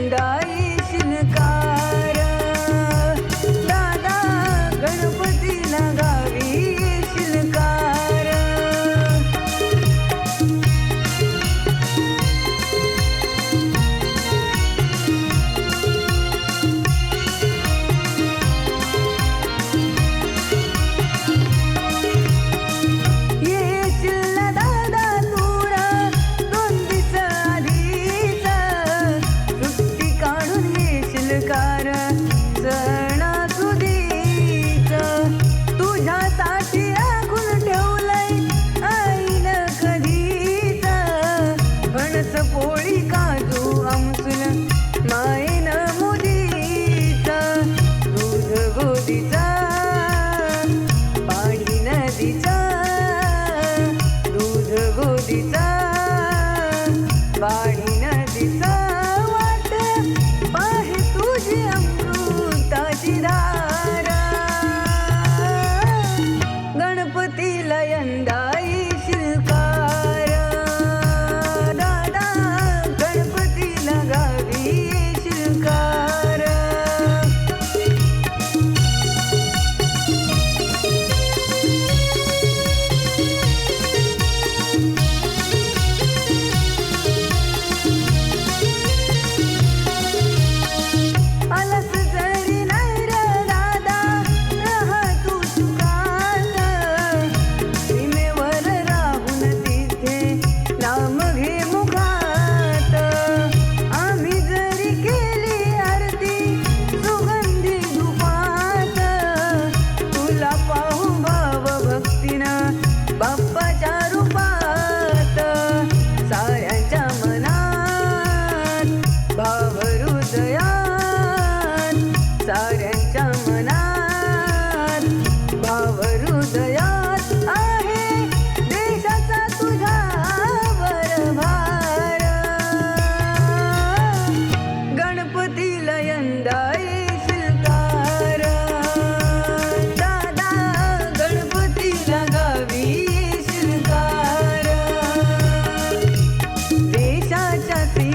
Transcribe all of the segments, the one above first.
கொண்டார்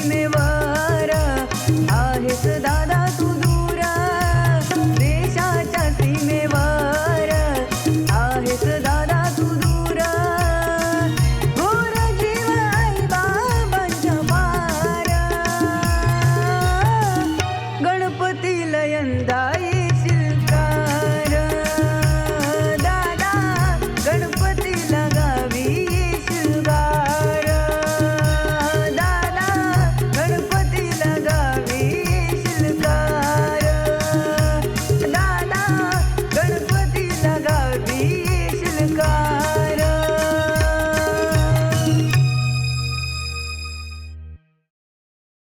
में आहेस दादा तू दूरा. देशाच्या सीमे दादा तू घोर जीव आई बाबांच्या पारा. गणपती लयंदा